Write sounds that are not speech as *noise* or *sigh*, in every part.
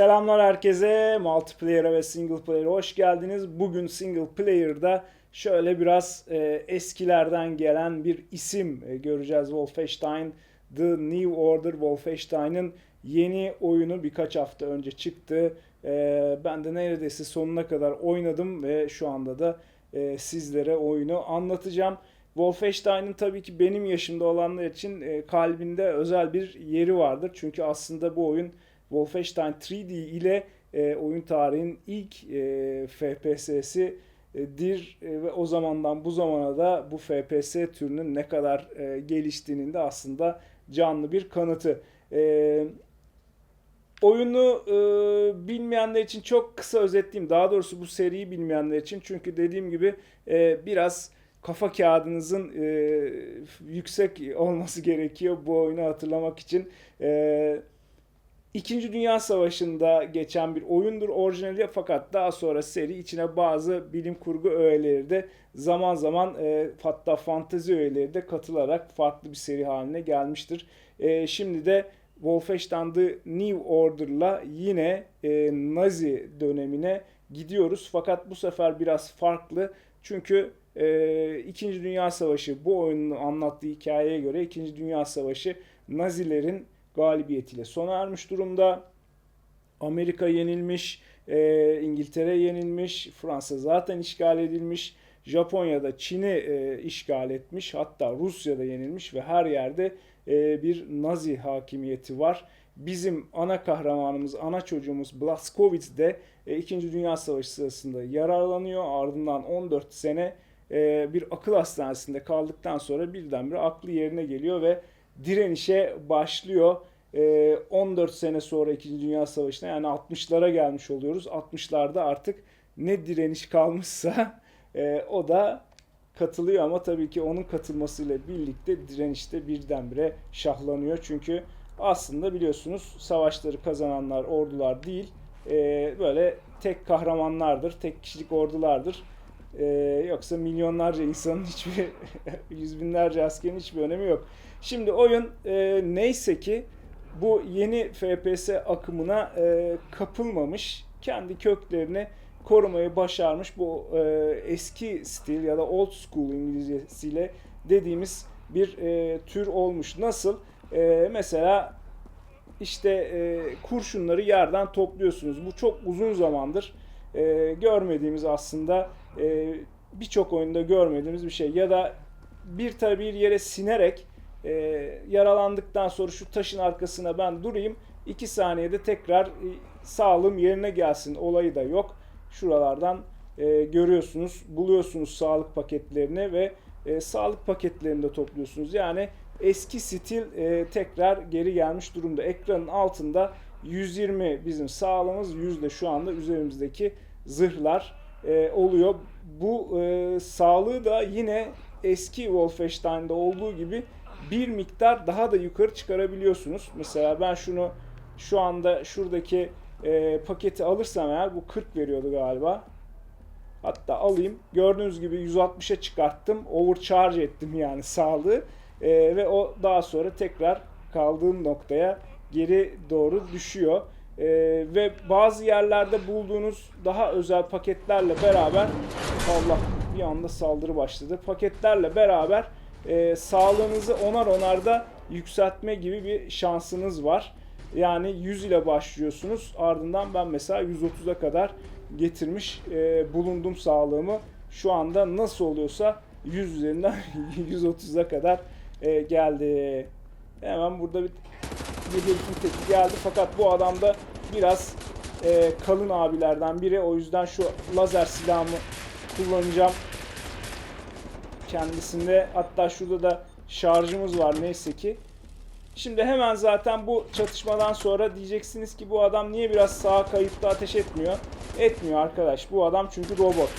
Selamlar herkese. Multiplayer'a ve single player'a hoş geldiniz. Bugün single player'da şöyle biraz e, eskilerden gelen bir isim e, göreceğiz. Wolfenstein The New Order Wolfenstein'ın yeni oyunu birkaç hafta önce çıktı. E, ben de neredeyse sonuna kadar oynadım ve şu anda da e, sizlere oyunu anlatacağım. Wolfenstein'ın tabii ki benim yaşımda olanlar için e, kalbinde özel bir yeri vardır. Çünkü aslında bu oyun Wolfenstein 3D ile e, oyun tarihinin ilk e, FPS'sidir e, ve o zamandan bu zamana da bu FPS türünün ne kadar e, geliştiğinin de aslında canlı bir kanıtı. E, oyunu e, bilmeyenler için çok kısa özetleyeyim. Daha doğrusu bu seriyi bilmeyenler için. Çünkü dediğim gibi e, biraz kafa kağıdınızın e, yüksek olması gerekiyor bu oyunu hatırlamak için. E, İkinci Dünya Savaşı'nda geçen bir oyundur orijinali fakat daha sonra seri içine bazı bilim kurgu öğeleri de zaman zaman e, hatta fantezi öğeleri de katılarak farklı bir seri haline gelmiştir. E, şimdi de Wolfenstein The New Order'la yine e, Nazi dönemine gidiyoruz fakat bu sefer biraz farklı çünkü e, İkinci Dünya Savaşı bu oyunun anlattığı hikayeye göre İkinci Dünya Savaşı Nazilerin galibiyetiyle sona ermiş durumda. Amerika yenilmiş, e, İngiltere yenilmiş, Fransa zaten işgal edilmiş, Japonya'da Çin'i e, işgal etmiş, hatta Rusya'da yenilmiş ve her yerde e, bir Nazi hakimiyeti var. Bizim ana kahramanımız, ana çocuğumuz Blazkowicz de e, 2. Dünya Savaşı sırasında yararlanıyor. Ardından 14 sene e, bir akıl hastanesinde kaldıktan sonra birdenbire aklı yerine geliyor ve direnişe başlıyor. 14 sene sonra 2. Dünya Savaşı'na yani 60'lara gelmiş oluyoruz. 60'larda artık ne direniş kalmışsa *laughs* o da katılıyor ama tabii ki onun katılmasıyla birlikte direnişte birdenbire şahlanıyor. Çünkü aslında biliyorsunuz savaşları kazananlar ordular değil böyle tek kahramanlardır, tek kişilik ordulardır. Yoksa milyonlarca insanın hiçbir *laughs* yüz binlerce askerin hiçbir önemi yok. Şimdi oyun e, neyse ki bu yeni FPS akımına e, kapılmamış, kendi köklerini korumayı başarmış bu e, eski stil ya da old school İngilizcesiyle dediğimiz bir e, tür olmuş. Nasıl? E, mesela işte e, kurşunları yerden topluyorsunuz. Bu çok uzun zamandır e, görmediğimiz aslında e, birçok oyunda görmediğimiz bir şey. Ya da bir tabi bir yere sinerek e, yaralandıktan sonra şu taşın arkasına ben durayım. 2 saniyede tekrar e, sağlığım yerine gelsin olayı da yok. Şuralardan e, görüyorsunuz, buluyorsunuz sağlık paketlerini ve e, sağlık paketlerini de topluyorsunuz. Yani eski stil e, tekrar geri gelmiş durumda. Ekranın altında 120 bizim sağlığımız, 100 de şu anda üzerimizdeki zırhlar e, oluyor. Bu e, sağlığı da yine eski Wolfenstein'de olduğu gibi bir miktar daha da yukarı çıkarabiliyorsunuz. Mesela ben şunu şu anda şuradaki e, paketi alırsam eğer bu 40 veriyordu galiba. Hatta alayım. Gördüğünüz gibi 160'a çıkarttım. Overcharge ettim yani sağlığı. E, ve o daha sonra tekrar kaldığım noktaya geri doğru düşüyor. E, ve bazı yerlerde bulduğunuz daha özel paketlerle beraber Allah bir anda saldırı başladı. Paketlerle beraber e, sağlığınızı onar onar da yükseltme gibi bir şansınız var. Yani 100 ile başlıyorsunuz. Ardından ben mesela 130'a kadar getirmiş e, bulundum sağlığımı. Şu anda nasıl oluyorsa 100 üzerinden *laughs* 130'a kadar e, geldi. Hemen burada bir, bir herifin geldi. Fakat bu adam da biraz e, kalın abilerden biri. O yüzden şu lazer silahımı kullanacağım kendisinde. Hatta şurada da şarjımız var neyse ki. Şimdi hemen zaten bu çatışmadan sonra diyeceksiniz ki bu adam niye biraz sağa kayıp da ateş etmiyor? Etmiyor arkadaş. Bu adam çünkü robot.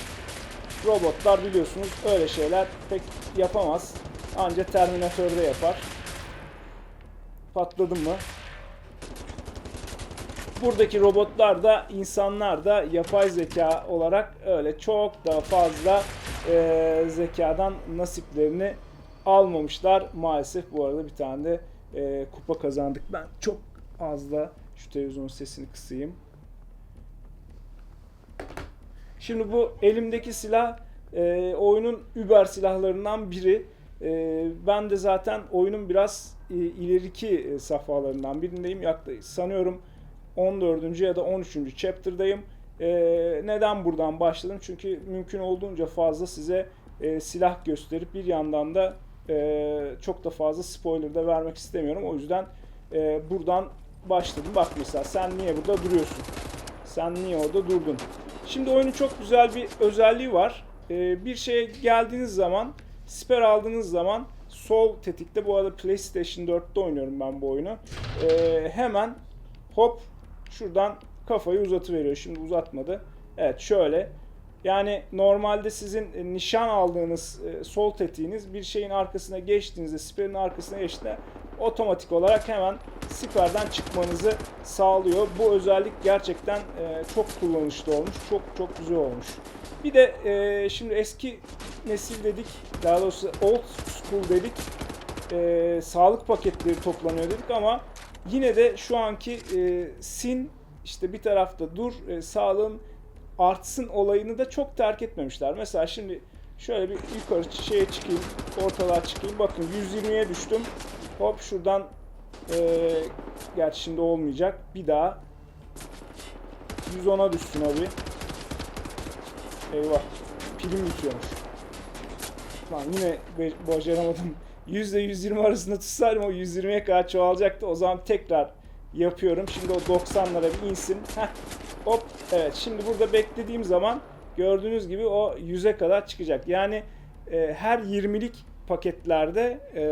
Robotlar biliyorsunuz öyle şeyler pek yapamaz. Ancak Terminator'da yapar. Patladım mı? Buradaki robotlar da insanlar da yapay zeka olarak öyle çok daha fazla e, zekadan nasiplerini almamışlar. Maalesef bu arada bir tane de e, kupa kazandık. Ben çok az da şu televizyonun sesini kısayım. Şimdi bu elimdeki silah e, oyunun über silahlarından biri. E, ben de zaten oyunun biraz e, ileriki e, safhalarından birindeyim. Yaklaşık sanıyorum 14. ya da 13. chapter'dayım. E, neden buradan başladım? Çünkü mümkün olduğunca fazla size e, silah gösterip bir yandan da e, çok da fazla spoiler da vermek istemiyorum. O yüzden e, buradan başladım. Bak mesela sen niye burada duruyorsun? Sen niye orada durdun? Şimdi oyunun çok güzel bir özelliği var. Ee, bir şeye geldiğiniz zaman, siper aldığınız zaman sol tetikte, bu arada PlayStation 4'te oynuyorum ben bu oyunu. Ee, hemen hop şuradan kafayı uzatıveriyor. Şimdi uzatmadı. Evet şöyle. Yani normalde sizin e, nişan aldığınız e, sol tetiğiniz bir şeyin arkasına geçtiğinizde, siperin arkasına geçtiğinde otomatik olarak hemen siperden çıkmanızı sağlıyor. Bu özellik gerçekten e, çok kullanışlı olmuş. Çok çok güzel olmuş. Bir de şimdi eski nesil dedik, daha doğrusu old school dedik. Sağlık paketleri toplanıyor dedik ama yine de şu anki e, sin işte bir tarafta dur, e, sağlığın artsın olayını da çok terk etmemişler. Mesela şimdi şöyle bir yukarı şeye çıkayım, ortalığa çıkayım. Bakın 120'ye düştüm. Hop şuradan ee, gerçi şimdi olmayacak. Bir daha 110'a düşsün abi. Eyvah. Pilim bitiyormuş. Lan yine be- başaramadım. %120 arasında tutsaydım o 120'ye kadar çoğalacaktı. O zaman tekrar yapıyorum. Şimdi o 90'lara bir insin. Heh. Hop. Evet. Şimdi burada beklediğim zaman gördüğünüz gibi o 100'e kadar çıkacak. Yani e, her 20'lik paketlerde e,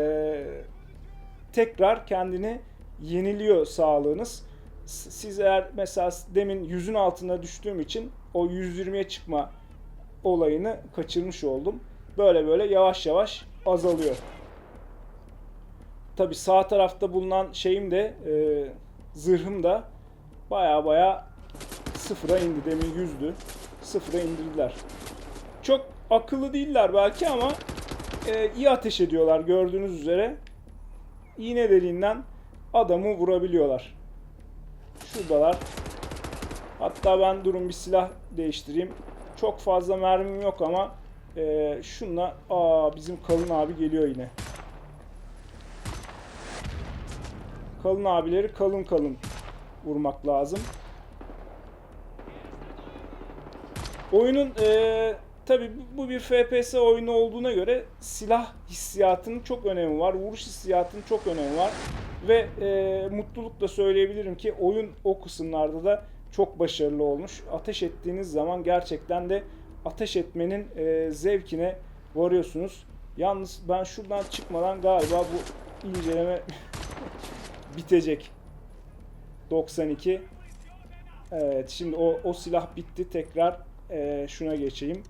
tekrar kendini yeniliyor sağlığınız. Siz eğer mesela demin 100'ün altına düştüğüm için o 120'ye çıkma olayını kaçırmış oldum. Böyle böyle yavaş yavaş azalıyor. Tabi sağ tarafta bulunan şeyim de e, zırhım da baya baya sıfıra indi. Demin yüzdü. Sıfıra indirdiler. Çok akıllı değiller belki ama e, iyi ateş ediyorlar gördüğünüz üzere. İğne deliğinden adamı vurabiliyorlar. Şuradalar. Hatta ben durun bir silah değiştireyim. Çok fazla mermim yok ama e, şunla aa bizim kalın abi geliyor yine. Kalın abileri kalın kalın vurmak lazım. Oyunun e, tabi bu bir FPS oyunu olduğuna göre silah hissiyatının çok önemi var. Vuruş hissiyatının çok önemi var. Ve e, mutlulukla söyleyebilirim ki oyun o kısımlarda da çok başarılı olmuş. Ateş ettiğiniz zaman gerçekten de ateş etmenin e, zevkine varıyorsunuz. Yalnız ben şuradan çıkmadan galiba bu inceleme *laughs* bitecek. 92. Evet şimdi o, o silah bitti. Tekrar e, şuna geçeyim.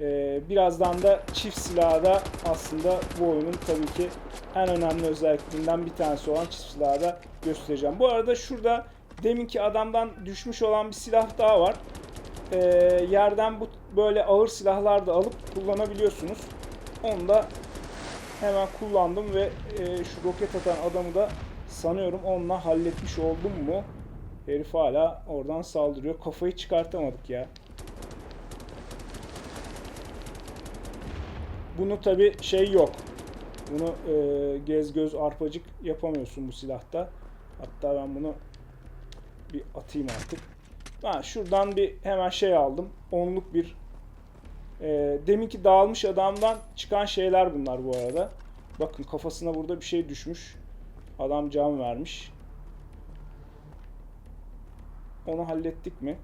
E, birazdan da çift silahı da aslında bu oyunun tabii ki en önemli özelliklerinden bir tanesi olan çift silahı da göstereceğim. Bu arada şurada deminki adamdan düşmüş olan bir silah daha var. E, yerden bu böyle ağır silahlar da alıp kullanabiliyorsunuz. Onu da hemen kullandım ve e, şu roket atan adamı da sanıyorum onunla halletmiş oldum mu? Herif hala oradan saldırıyor. Kafayı çıkartamadık ya. Bunu tabi şey yok. Bunu e, gez göz arpacık yapamıyorsun bu silahta. Hatta ben bunu bir atayım artık. Ha, şuradan bir hemen şey aldım. Onluk bir e, deminki dağılmış adamdan çıkan şeyler bunlar bu arada. Bakın kafasına burada bir şey düşmüş. Adam can vermiş. Onu hallettik mi?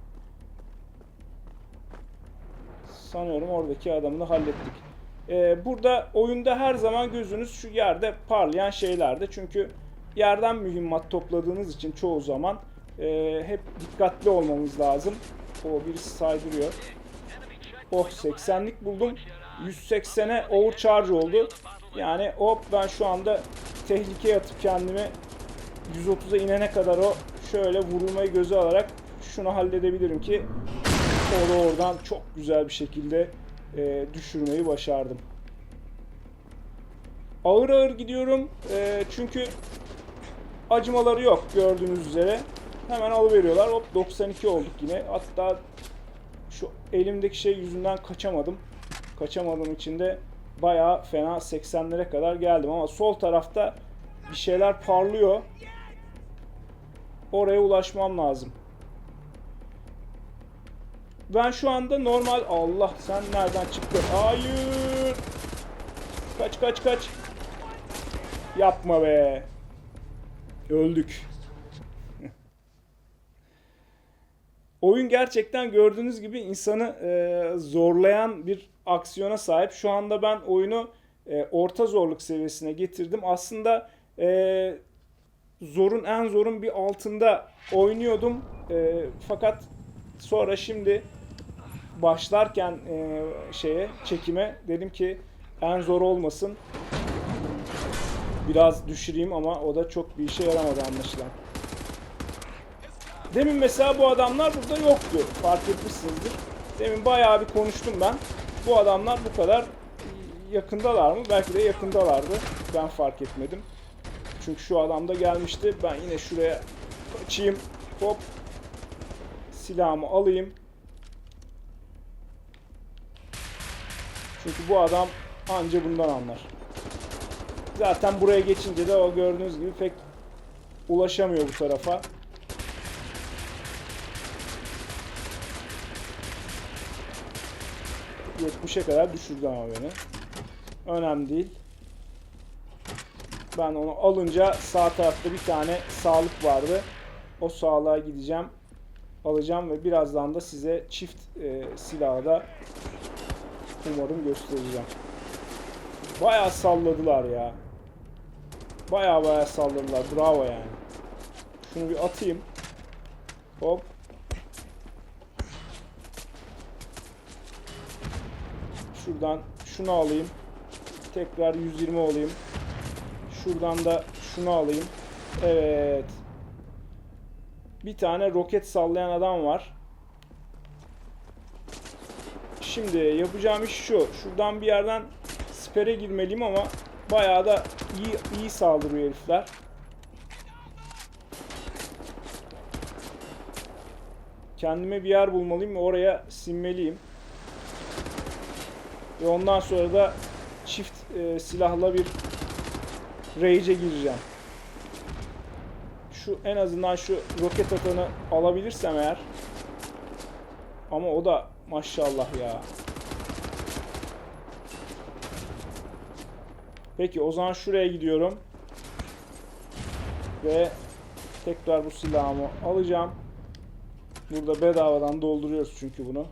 Sanıyorum oradaki adamı da hallettik. Ee, burada oyunda her zaman gözünüz şu yerde parlayan şeylerde. Çünkü yerden mühimmat topladığınız için çoğu zaman e, hep dikkatli olmamız lazım. O birisi saydırıyor. Oh 80'lik buldum. 180'e overcharge oldu. Yani hop ben şu anda tehlikeye atıp kendimi 130'a inene kadar o şöyle vurulmayı göze alarak şunu halledebilirim ki o da oradan çok güzel bir şekilde e, düşürmeyi başardım. Ağır ağır gidiyorum e, çünkü acımaları yok gördüğünüz üzere. Hemen alıveriyorlar. Hop 92 olduk yine. Hatta Şu elimdeki şey yüzünden kaçamadım. Kaçamadığım için de bayağı fena 80'lere kadar geldim ama sol tarafta bir şeyler parlıyor. Oraya ulaşmam lazım. Ben şu anda normal Allah sen nereden çıktın? Hayır. Kaç kaç kaç. Yapma be. Öldük. Oyun gerçekten gördüğünüz gibi insanı e, zorlayan bir aksiyona sahip. Şu anda ben oyunu e, orta zorluk seviyesine getirdim. Aslında e, zorun en zorun bir altında oynuyordum. E, fakat sonra şimdi başlarken e, şeye çekime dedim ki en zor olmasın. Biraz düşüreyim ama o da çok bir işe yaramadı anlaşılan. Demin mesela bu adamlar burada yoktu. Fark etmişsinizdir. Demin bayağı bir konuştum ben. Bu adamlar bu kadar yakındalar mı? Belki de yakındalardı. Ben fark etmedim. Çünkü şu adam da gelmişti. Ben yine şuraya kaçayım. Hop. Silahımı alayım. Çünkü bu adam anca bundan anlar. Zaten buraya geçince de o gördüğünüz gibi pek ulaşamıyor bu tarafa. ...70'e kadar düşürdü ama beni. Önemli değil. Ben onu alınca sağ tarafta bir tane sağlık vardı. O sağlığa gideceğim. Alacağım ve birazdan da size çift e, silahı da umarım göstereceğim. Bayağı salladılar ya. Bayağı bayağı salladılar. Bravo yani. Şunu bir atayım. Hop. Şuradan şunu alayım. Tekrar 120 olayım. Şuradan da şunu alayım. Evet. Bir tane roket sallayan adam var. Şimdi yapacağım iş şu. Şuradan bir yerden sipere girmeliyim ama bayağı da iyi iyi saldırıyor herifler. Kendime bir yer bulmalıyım ve oraya sinmeliyim. Ve ondan sonra da çift e, silahla bir rage'e gireceğim. Şu en azından şu roket atanı alabilirsem eğer. Ama o da maşallah ya. Peki o zaman şuraya gidiyorum. Ve tekrar bu silahımı alacağım. Burada bedavadan dolduruyoruz çünkü bunu.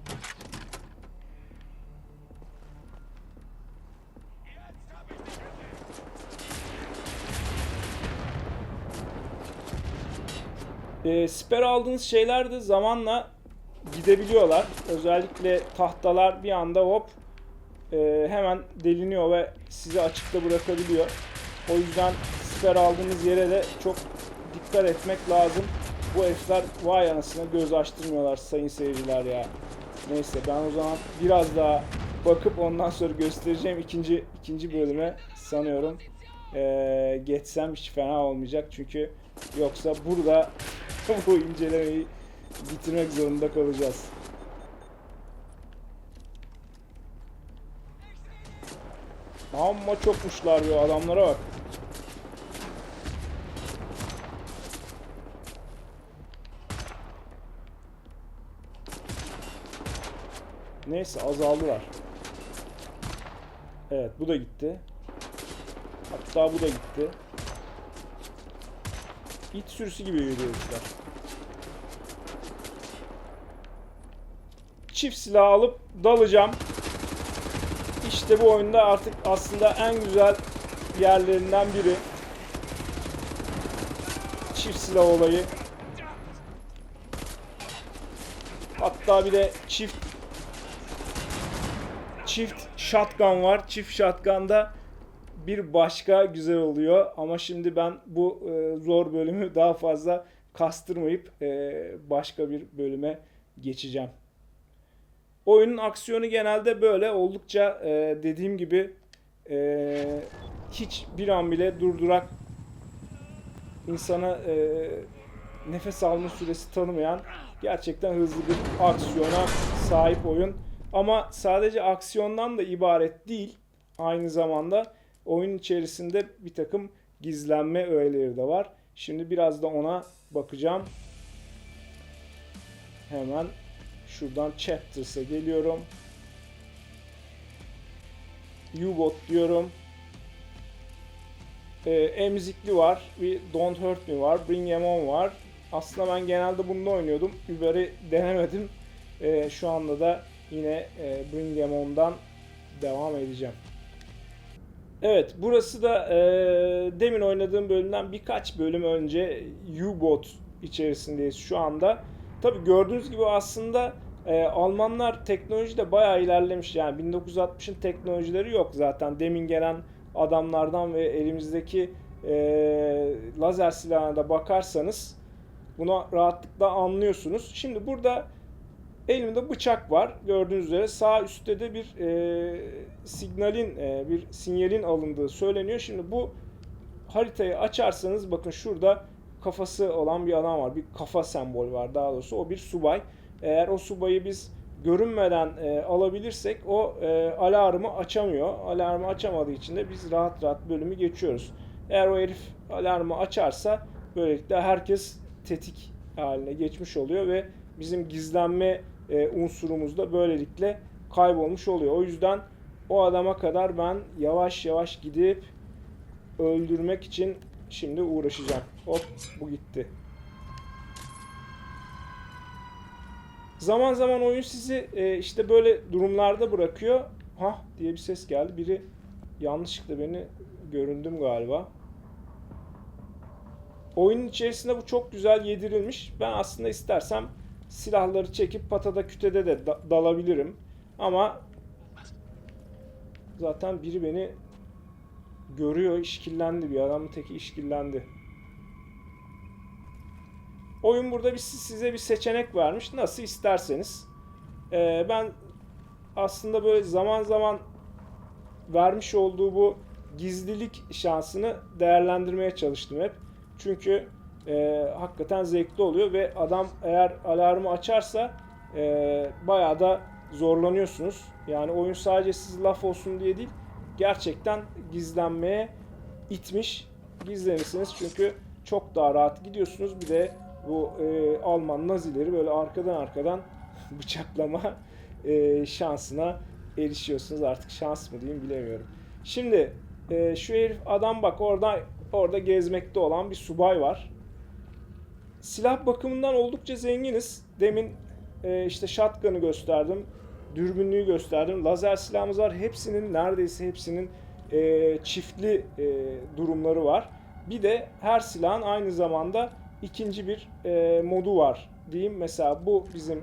E, siper aldığınız şeyler de zamanla gidebiliyorlar. Özellikle tahtalar bir anda hop e, hemen deliniyor ve sizi açıkta bırakabiliyor. O yüzden siper aldığınız yere de çok dikkat etmek lazım. Bu F'ler vay anasına göz açtırmıyorlar sayın seyirciler ya. Neyse ben o zaman biraz daha bakıp ondan sonra göstereceğim ikinci ikinci bölüme sanıyorum. Ee, geçsem hiç fena olmayacak çünkü yoksa burada bu incelemeyi bitirmek zorunda kalacağız. Amma çokmuşlar ya adamlara bak. Neyse azaldılar. Evet bu da gitti. Hatta bu da gitti. İt sürüsü gibi yürüyor herifler. Çift silah alıp dalacağım. İşte bu oyunda artık aslında en güzel yerlerinden biri. Çift silah olayı. Hatta bir de çift çift shotgun var. Çift shotgun'da bir başka güzel oluyor. Ama şimdi ben bu e, zor bölümü daha fazla kastırmayıp e, başka bir bölüme geçeceğim. Oyunun aksiyonu genelde böyle oldukça e, dediğim gibi e, hiç bir an bile durdurak insana e, nefes alma süresi tanımayan Gerçekten hızlı bir aksiyona sahip oyun. Ama sadece aksiyondan da ibaret değil. Aynı zamanda oyun içerisinde bir takım gizlenme öğeleri de var. Şimdi biraz da ona bakacağım. Hemen şuradan Chapters'a geliyorum. U-Bot diyorum. Ee, emzikli var. Bir Don't Hurt Me var. Bring Em On var. Aslında ben genelde bunda oynuyordum. Uber'i denemedim. Ee, şu anda da yine e, Bring Em On'dan devam edeceğim. Evet, burası da e, demin oynadığım bölümden birkaç bölüm önce U-Bot içerisindeyiz şu anda. Tabi gördüğünüz gibi aslında e, Almanlar teknolojide bayağı ilerlemiş. Yani 1960'ın teknolojileri yok zaten. Demin gelen adamlardan ve elimizdeki e, lazer silahına da bakarsanız buna rahatlıkla anlıyorsunuz. Şimdi burada elimde bıçak var. Gördüğünüz üzere sağ üstte de bir e, signalin, e, bir sinyalin alındığı söyleniyor. Şimdi bu haritayı açarsanız bakın şurada kafası olan bir adam var. Bir kafa sembol var daha doğrusu. O bir subay. Eğer o subayı biz görünmeden e, alabilirsek o e, alarmı açamıyor. Alarmı açamadığı için de biz rahat rahat bölümü geçiyoruz. Eğer o herif alarmı açarsa böylelikle herkes tetik haline geçmiş oluyor ve bizim gizlenme e, unsurumuz da böylelikle kaybolmuş oluyor. O yüzden o adama kadar ben yavaş yavaş gidip öldürmek için şimdi uğraşacağım. Hop bu gitti. Zaman zaman oyun sizi e, işte böyle durumlarda bırakıyor. Ha diye bir ses geldi. Biri yanlışlıkla beni göründüm galiba. Oyunun içerisinde bu çok güzel yedirilmiş. Ben aslında istersem silahları çekip patada kütede de da- dalabilirim. Ama zaten biri beni görüyor, işkillendi bir adamın teki işkillendi. Oyun burada bir size bir seçenek vermiş. Nasıl isterseniz. Ee, ben aslında böyle zaman zaman vermiş olduğu bu gizlilik şansını değerlendirmeye çalıştım hep. Çünkü e, hakikaten zevkli oluyor ve adam eğer alarmı açarsa e, bayağı da zorlanıyorsunuz. Yani oyun sadece siz laf olsun diye değil, gerçekten gizlenmeye itmiş. Gizlenirsiniz çünkü çok daha rahat gidiyorsunuz. Bir de bu e, Alman nazileri böyle arkadan arkadan *laughs* bıçaklama e, şansına erişiyorsunuz. Artık şans mı diyeyim bilemiyorum. Şimdi e, şu herif adam bak orada orada gezmekte olan bir subay var. Silah bakımından oldukça zenginiz. Demin e, işte shotgun'ı gösterdim. Dürbünlüğü gösterdim. Lazer silahımız var. Hepsinin neredeyse hepsinin e, çiftli e, durumları var. Bir de her silahın aynı zamanda ikinci bir e, modu var diyeyim. Mesela bu bizim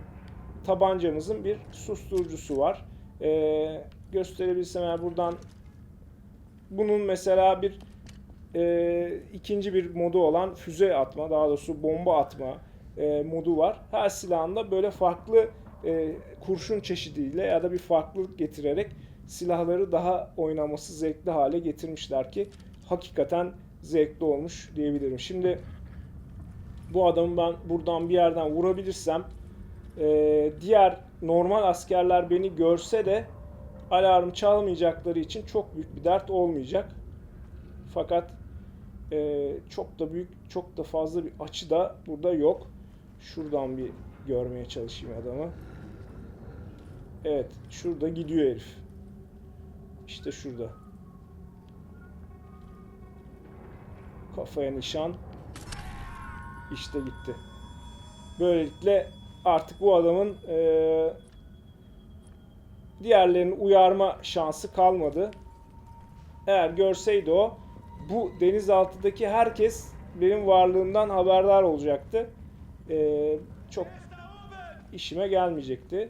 tabancamızın bir susturucusu var. E, gösterebilsem eğer buradan bunun mesela bir e, ikinci bir modu olan füze atma, daha doğrusu bomba atma e, modu var. Her silahında böyle farklı e, kurşun çeşidiyle ya da bir farklılık getirerek silahları daha oynaması zevkli hale getirmişler ki hakikaten zevkli olmuş diyebilirim. Şimdi bu adamı ben buradan bir yerden vurabilirsem e, diğer normal askerler beni görse de alarm çalmayacakları için çok büyük bir dert olmayacak. Fakat e, çok da büyük, çok da fazla bir açı da burada yok. Şuradan bir görmeye çalışayım adamı. Evet, şurada gidiyor herif. İşte şurada. Kafaya nişan. İşte gitti. Böylelikle artık bu adamın e, diğerlerini uyarma şansı kalmadı. Eğer görseydi o bu denizaltıdaki herkes benim varlığımdan haberdar olacaktı. E, çok işime gelmeyecekti.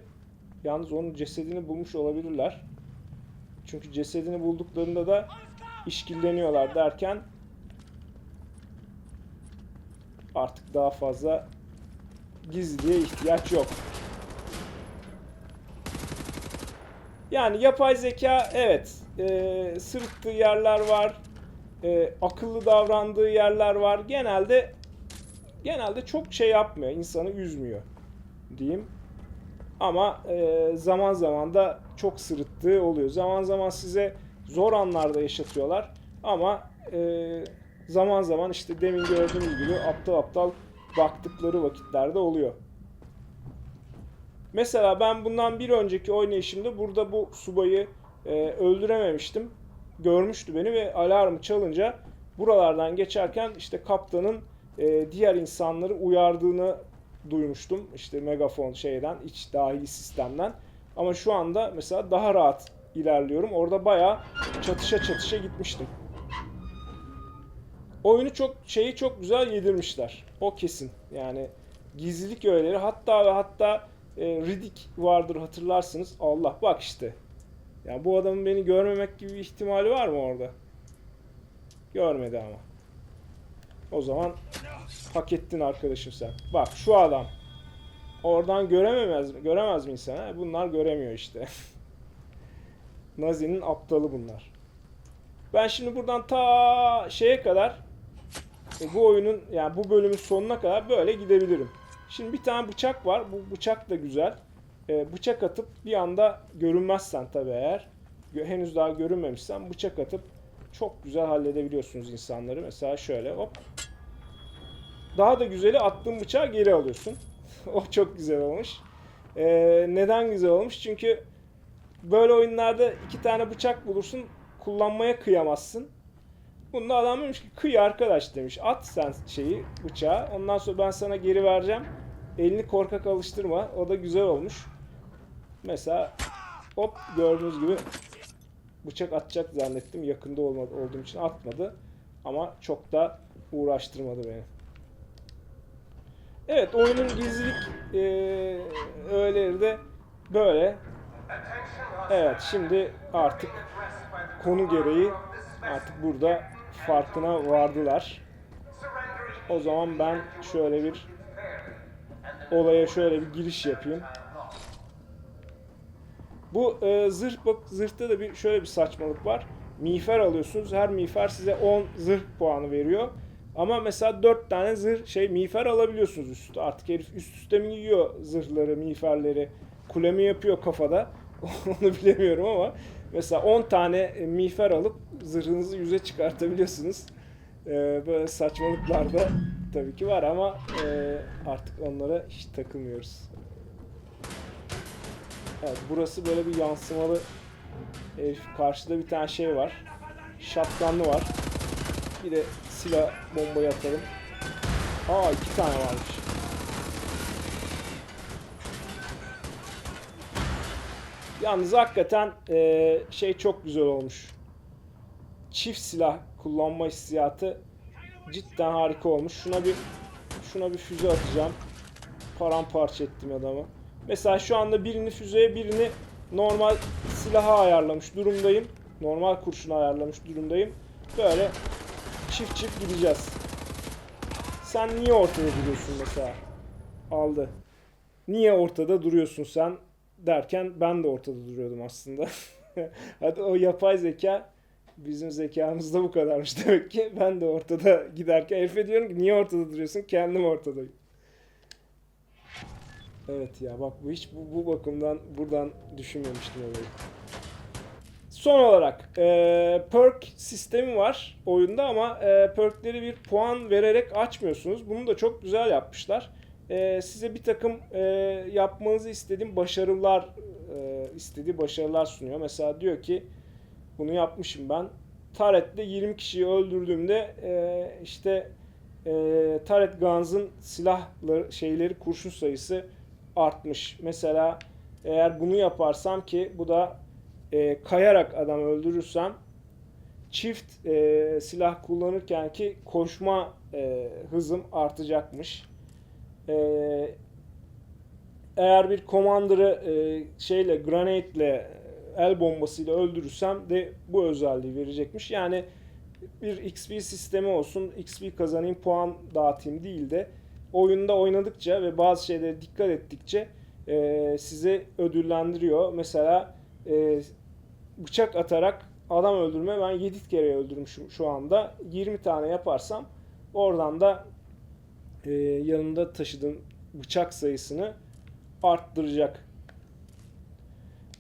Yalnız onun cesedini bulmuş olabilirler. Çünkü cesedini bulduklarında da işkilleniyorlar derken artık daha fazla gizliye ihtiyaç yok. Yani yapay zeka evet e, sırıttığı yerler var, e, akıllı davrandığı yerler var. Genelde genelde çok şey yapmıyor, insanı üzmüyor. diyeyim. Ama e, zaman zaman da çok sırıttığı oluyor. Zaman zaman size zor anlarda yaşatıyorlar. Ama e, zaman zaman işte demin gördüğünüz gibi aptal aptal baktıkları vakitlerde oluyor. Mesela ben bundan bir önceki oynayışımda burada bu subayı e, öldürememiştim. Görmüştü beni ve alarmı çalınca buralardan geçerken işte kaptanın e, diğer insanları uyardığını duymuştum. İşte megafon şeyden, iç dahili sistemden. Ama şu anda mesela daha rahat ilerliyorum. Orada bayağı çatışa çatışa gitmiştim. Oyunu çok şeyi çok güzel yedirmişler. O kesin. Yani gizlilik öğeleri hatta ve hatta e, Riddick vardır hatırlarsınız. Allah bak işte. Yani bu adamın beni görmemek gibi bir ihtimali var mı orada? Görmedi ama. O zaman hak ettin arkadaşım sen. Bak şu adam. Oradan görememez mi? Göremez mi insan? Bunlar göremiyor işte. *laughs* Nazi'nin aptalı bunlar. Ben şimdi buradan ta şeye kadar e, bu oyunun yani bu bölümün sonuna kadar böyle gidebilirim. Şimdi bir tane bıçak var. Bu bıçak da güzel. E, bıçak atıp bir anda görünmezsen tabii eğer henüz daha görünmemişsen bıçak atıp çok güzel halledebiliyorsunuz insanları. Mesela şöyle hop. Daha da güzeli attığın bıçağı geri alıyorsun. *laughs* o çok güzel olmuş. E, neden güzel olmuş? Çünkü böyle oyunlarda iki tane bıçak bulursun kullanmaya kıyamazsın. Bunda adam demiş ki kıy arkadaş demiş. At sen şeyi bıçağı. Ondan sonra ben sana geri vereceğim. Elini korkak alıştırma. O da güzel olmuş. Mesela hop gördüğünüz gibi bıçak atacak zannettim. Yakında olmadı, olduğum için atmadı. Ama çok da uğraştırmadı beni. Evet oyunun gizlilik eee öğeleri de böyle. Evet şimdi artık konu gereği artık burada farkına vardılar. O zaman ben şöyle bir olaya şöyle bir giriş yapayım. Bu e, zırh bak zırhta da bir şöyle bir saçmalık var. Miğfer alıyorsunuz. Her miğfer size 10 zırh puanı veriyor. Ama mesela 4 tane zırh şey miğfer alabiliyorsunuz üstte. Artık herif üst üste mi yiyor zırhları, miğferleri? Kule mi yapıyor kafada? *laughs* Onu bilemiyorum ama mesela 10 tane e, miğfer alıp zırhınızı yüze çıkartabiliyorsunuz. Ee, böyle saçmalıklar da tabii ki var ama e, artık onlara hiç takılmıyoruz. Evet burası böyle bir yansımalı herif. Karşıda bir tane şey var. Şatkanlı var. Bir de silah bombayı atalım. Aa iki tane varmış. Yalnız hakikaten e, şey çok güzel olmuş. Çift silah kullanma hissiyatı cidden harika olmuş. Şuna bir şuna bir füze atacağım. Paramparça ettim adamı. Mesela şu anda birini füzeye birini normal silaha ayarlamış durumdayım. Normal kurşuna ayarlamış durumdayım. Böyle çift çift gideceğiz. Sen niye ortada duruyorsun mesela? Aldı. Niye ortada duruyorsun sen derken ben de ortada duruyordum aslında. *laughs* Hadi o yapay zeka bizim zekamız da bu kadarmış *laughs* demek ki. Ben de ortada giderken herife diyorum ki niye ortada duruyorsun? Kendim ortadayım. Evet ya bak bu hiç bu, bu bakımdan buradan düşünmemiştim olayı. Son olarak e, perk sistemi var oyunda ama e, perkleri bir puan vererek açmıyorsunuz. Bunu da çok güzel yapmışlar. E, size bir takım e, yapmanızı istediğim başarılar e, istediği başarılar sunuyor. Mesela diyor ki bunu yapmışım ben. Taret'te 20 kişiyi öldürdüğümde e, işte e, Taret Guns'ın silahları şeyleri kurşun sayısı artmış. Mesela eğer bunu yaparsam ki bu da e, kayarak adam öldürürsem çift e, silah kullanırken ki koşma e, hızım artacakmış. E, eğer bir commander'ı e, şeyle granate el bombasıyla öldürürsem de bu özelliği verecekmiş. Yani bir XP sistemi olsun, XP kazanayım, puan dağıtayım değil de oyunda oynadıkça ve bazı şeylere dikkat ettikçe e, sizi ödüllendiriyor. Mesela e, bıçak atarak adam öldürme ben 7 kere öldürmüşüm şu anda. 20 tane yaparsam oradan da e, yanında taşıdığım bıçak sayısını arttıracak.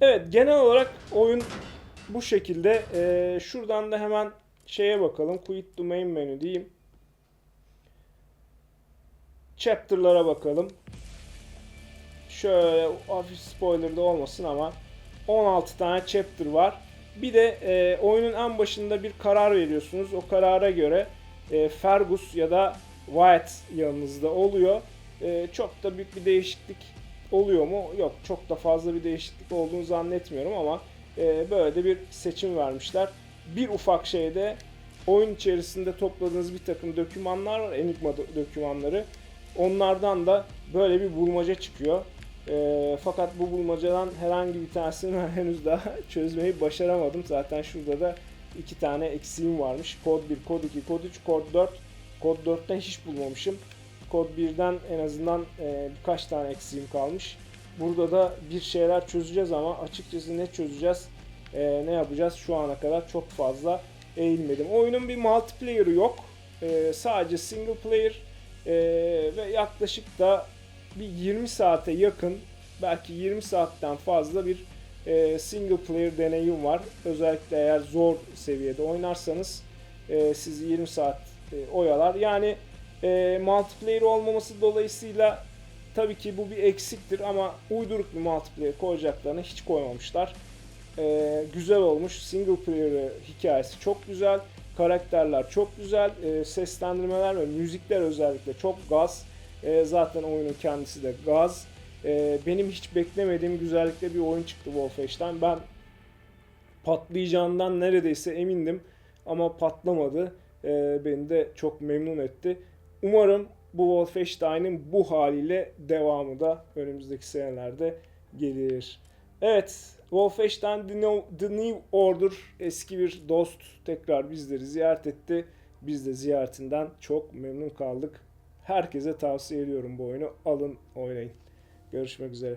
Evet genel olarak oyun bu şekilde. Ee, şuradan da hemen şeye bakalım. Quit to menü diyeyim. Chapter'lara bakalım. Şöyle hafif spoiler da olmasın ama 16 tane chapter var. Bir de e, oyunun en başında bir karar veriyorsunuz. O karara göre e, Fergus ya da Wyatt yanınızda oluyor. E, çok da büyük bir değişiklik oluyor mu? Yok çok da fazla bir değişiklik olduğunu zannetmiyorum ama e, böyle de bir seçim vermişler. Bir ufak şeyde oyun içerisinde topladığınız bir takım dokümanlar var, Enigma dokümanları. Onlardan da böyle bir bulmaca çıkıyor. E, fakat bu bulmacadan herhangi bir tanesini ben henüz daha *laughs* çözmeyi başaramadım. Zaten şurada da iki tane eksiğim varmış. Kod 1, kod 2, kod 3, kod 4. Kod 4'ten hiç bulmamışım. Kod 1'den en azından e, birkaç tane eksiğim kalmış. Burada da bir şeyler çözeceğiz ama açıkçası ne çözeceğiz, e, ne yapacağız şu ana kadar çok fazla eğilmedim. Oyunun bir multiplayer'ı yok. E, sadece single player e, ve yaklaşık da bir 20 saate yakın belki 20 saatten fazla bir e, single player deneyim var. Özellikle eğer zor seviyede oynarsanız e, sizi 20 saat e, oyalar. Yani e, multiplayer olmaması dolayısıyla tabii ki bu bir eksiktir ama uyduruk bir multiplayer koyacaklarını hiç koymamışlar. E, güzel olmuş. Single player hikayesi çok güzel. Karakterler çok güzel. E, seslendirmeler ve müzikler özellikle çok gaz. E, zaten oyunun kendisi de gaz. E, benim hiç beklemediğim güzellikte bir oyun çıktı Wolfenstein. Ben patlayacağından neredeyse emindim ama patlamadı. E, beni de çok memnun etti. Umarım bu Wolfenstein'in bu haliyle devamı da önümüzdeki senelerde gelir. Evet, Wolfenstein The New, The New Order eski bir dost tekrar bizleri ziyaret etti. Biz de ziyaretinden çok memnun kaldık. Herkese tavsiye ediyorum bu oyunu. Alın oynayın. Görüşmek üzere.